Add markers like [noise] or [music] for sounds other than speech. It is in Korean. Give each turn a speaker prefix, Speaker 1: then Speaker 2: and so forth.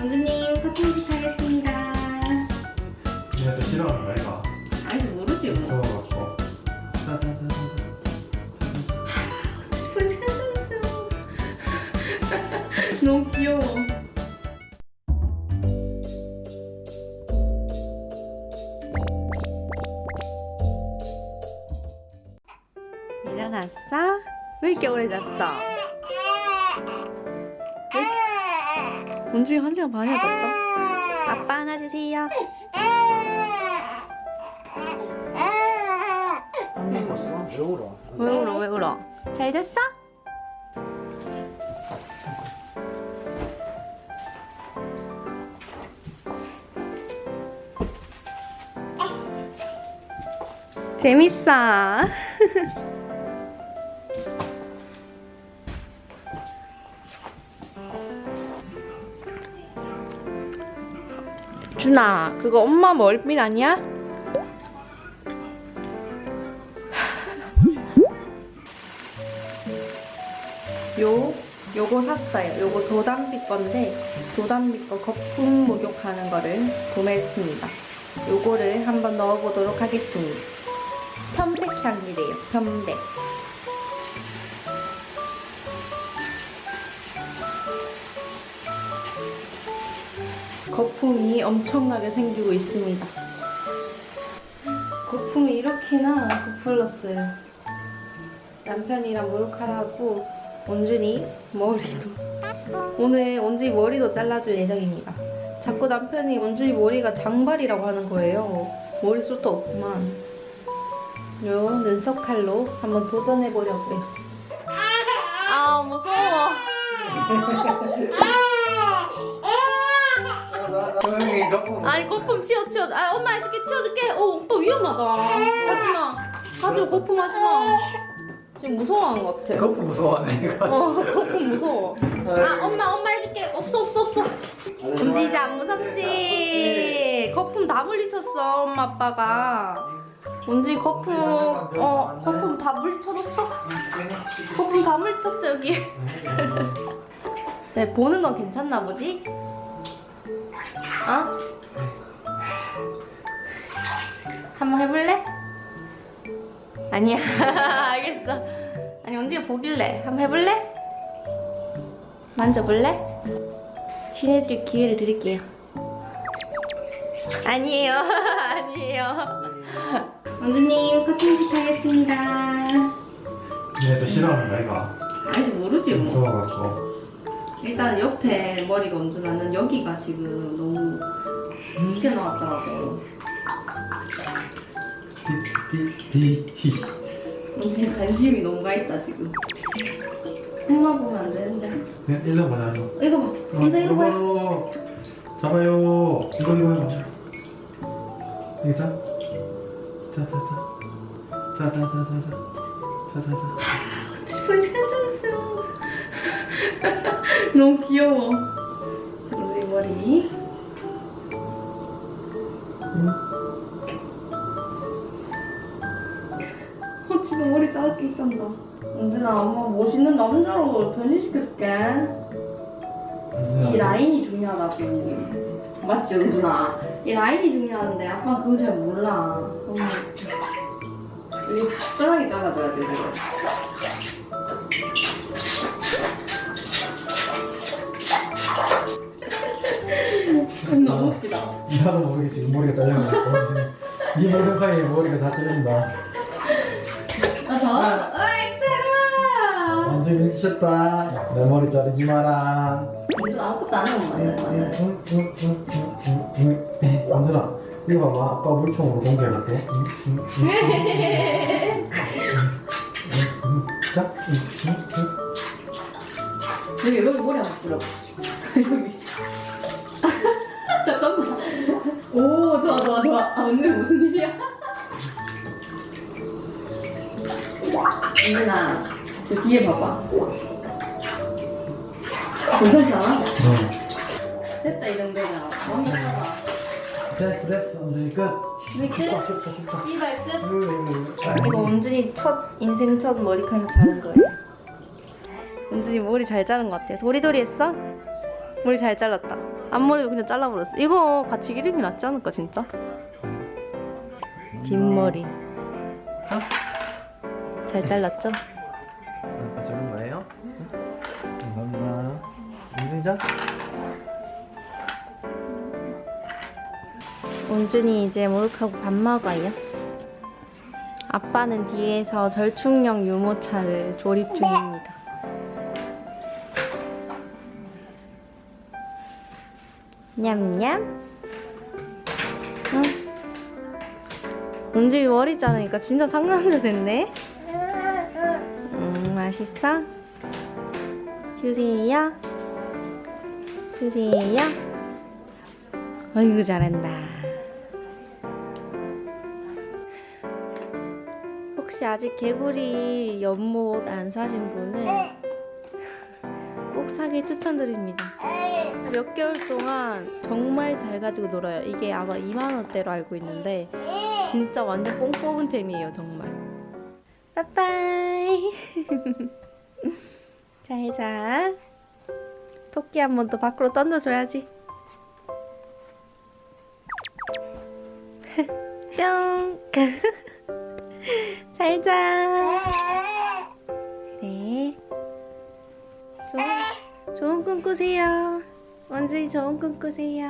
Speaker 1: 원주님 커팅식 하겠습니다.
Speaker 2: 그래서 싫어하는 거야 이거
Speaker 1: 아직 모르지 뭐.
Speaker 2: 무서워갖고
Speaker 1: 벌써 깜짝했어. 너무 귀여워. 일어났어? 왜 이렇게 오래 잤어? 원중이 한 시간 반이나 잤다? 아빠 안아주세요.
Speaker 2: 안 먹었어? 왜 울어?
Speaker 1: 왜 울어 왜 울어? 잘 잤어? 재밌어. [laughs] 준아, 그거 엄마 머리핀 아니야? 요 요거 샀어요. 요거 도담비 건데 도담비 거 거품 목욕하는 거를 구매했습니다. 요거를 한번 넣어보도록 하겠습니다. 편백 향이래요. 편백. 거품이 엄청나게 생기고 있습니다. 거품이 이렇게나 부풀렀어요. 남편이랑 몰카하고 원준이 머리도 오늘 원준이 머리도 잘라줄 예정입니다. 자꾸 남편이 원준이 머리가 장발이라고 하는 거예요. 머리숱도 없구만. 요 눈썹 칼로 한번 도전해 보려고요. 아 무서워. [laughs]
Speaker 2: 조용히 거품
Speaker 1: 아니 거품 치워 치워. 아 엄마 해줄게 치워줄게. 어 오빠 위험하다. 하지마. 하지마 거품 하지마. 지금 무서워하는 것 같아.
Speaker 2: 거품 무서워하네 이거
Speaker 1: 어 거품 무서워. 아 엄마 엄마 해줄게. 없어 없어 없어. 움직이자 안 무섭지. 거품 다 물리쳤어 엄마 아빠가. 뭔지 거품 어 거품 다 물리쳐줬어. 거품 다 물리쳤어 여기. [laughs] 네 보는 건 괜찮나 보지? 어? 한번 해볼래? 아니야 [laughs] 알겠어. 아니 언제 보길래 한번 해볼래? 만져볼래? 친해질 기회를 드릴게요. 아니에요 [laughs] 아니에요. 원주님 커팅식 하겠습니다.
Speaker 2: 그래서 싫어하는 거야 이거
Speaker 1: 아직 모르지 뭐.
Speaker 2: 무서워갖고
Speaker 1: 일단 옆에 머리가 얹어놨는 여기가 지금 너무 길게 나왔더라고. 지금 관심이 너무 가 있다 지금. 엄마 보면 안 되는데.
Speaker 2: 그냥 일로 보자 이거
Speaker 1: 이거 봐. 진짜 이거 봐.
Speaker 2: 이거 잡아요 이거 이거 이거 이거 자 자자자 자자자자자 자자자
Speaker 1: 벌써 깜짝했어요. [laughs] 너무 귀여워. 우리 머리. 어, 지금 머리 짧게 있단다. 은진아, 엄마 멋있는 남자로 변신시켜줄게. 이 라인이 중요하다고. 맞지, 은진아? 이 라인이 중요한데 아빠 그거 잘 몰라. 엄마. 여기 적절하게 잘라줘야 돼, 이거. 너무 웃기다.
Speaker 2: 나도 모르게 지금 머리가 잘려가지고 이 모든 사이에 머리가 다 잘린다
Speaker 1: 아, 저? 어이, 차가!
Speaker 2: 완전 미쳤다 내 머리 자르지 마라
Speaker 1: 아무것도 안 하고 말이야.
Speaker 2: 완전아 이거 봐봐 아빠 물총으로 공개해볼게 응, 응, 응, 응. 자, 응, 응, 응.
Speaker 1: 여기, 여기 머리 한번. 여기. 아, 오늘 무슨 일이야? 은진아, 저 뒤에 봐봐. 괜찮지 않아?
Speaker 2: 응.
Speaker 1: 됐다, 이 정도면. 완벽하다.
Speaker 2: 됐어 됐어 완전히 끝
Speaker 1: 우리 끝?
Speaker 2: 춥다 춥다 춥다
Speaker 1: 이발 끝?
Speaker 2: 으,
Speaker 1: 이거 원준이 첫 인생 첫 머리카락 자른 거예요. 원준이 머리 잘 자른 것 같아요. 도리도리 했어? 머리 잘 잘랐다. 앞머리도 그냥 잘라버렸어. 이거 같이 게 낫지 않을까 진짜? 뒷머리. 잘 잘랐죠?
Speaker 3: 아까 주는 거예요? 감사합니다. 인증자?
Speaker 1: 온준이 이제 목욕하고 밥 먹어요. 아빠는 뒤에서 절충형 유모차를 조립 중입니다. 냠냠. 온준이 머리 자르니까 진짜 상남자 됐네. 음, 맛있어? 주세요. 주세요. 아이고 잘한다. 혹시 아직 개구리 연못 안 사신 분은 꼭 사길 추천드립니다. 몇 개월 동안 정말 잘 가지고 놀아요. 이게 아마 2만 원대로 알고 있는데 진짜 완전 뽕 뽑은 템이에요, 정말. 빠빠이. [laughs] 잘 자. 토끼 한 번 더 밖으로 던져줘야지. [laughs] 뿅. [laughs] 잘 자. 네. 좋은, 좋은 꿈 꾸세요. 원준이 좋은 꿈 꾸세요.